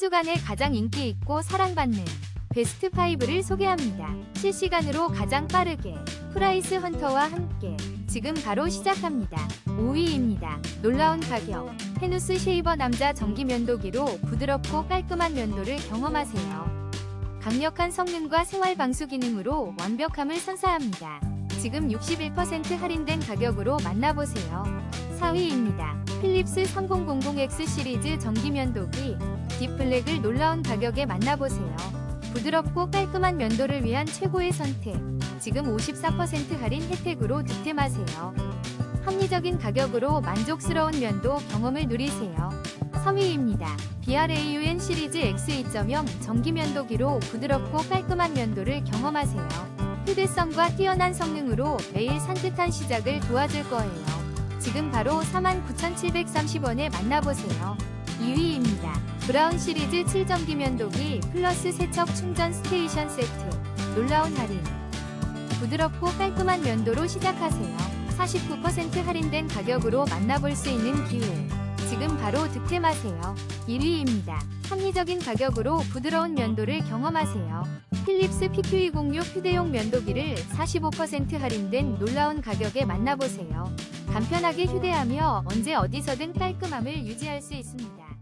주간에 가장 인기 있고 사랑받는 베스트 5를 소개합니다. 실시간으로 가장 빠르게 프라이스 헌터와 함께 지금 바로 시작합니다. 5위입니다. 놀라운 가격. 헤누스 쉐이버 남자 전기 면도기로 부드럽고 깔끔한 면도를 경험하세요. 강력한 성능과 생활 방수 기능으로 완벽함을 선사합니다. 지금 61% 할인된 가격으로 만나보세요. 4위입니다. 필립스 3000X 시리즈 전기 면도기 딥블랙을 놀라운 가격에 만나보세요. 부드럽고 깔끔한 면도를 위한 최고의 선택. 지금 54% 할인 혜택으로 득템하세요. 합리적인 가격으로 만족스러운 면도 경험을 누리세요. 3위입니다. BRAUN 시리즈 X2.0 전기 면도기로 부드럽고 깔끔한 면도를 경험하세요. 휴대성과 뛰어난 성능으로 매일 산뜻한 시작을 도와줄 거예요. 지금 바로 49,730원에 만나보세요. 2위입니다. 브라운 시리즈 7전기 면도기 플러스 세척 충전 스테이션 세트. 놀라운 할인. 부드럽고 깔끔한 면도로 시작하세요. 49% 할인된 가격으로 만나볼 수 있는 기회. 지금 바로 득템하세요. 1위입니다. 합리적인 가격으로 부드러운 면도를 경험하세요. 필립스 PQ206 휴대용 면도기를 45% 할인된 놀라운 가격에 만나보세요. 간편하게 휴대하며 언제 어디서든 깔끔함을 유지할 수 있습니다.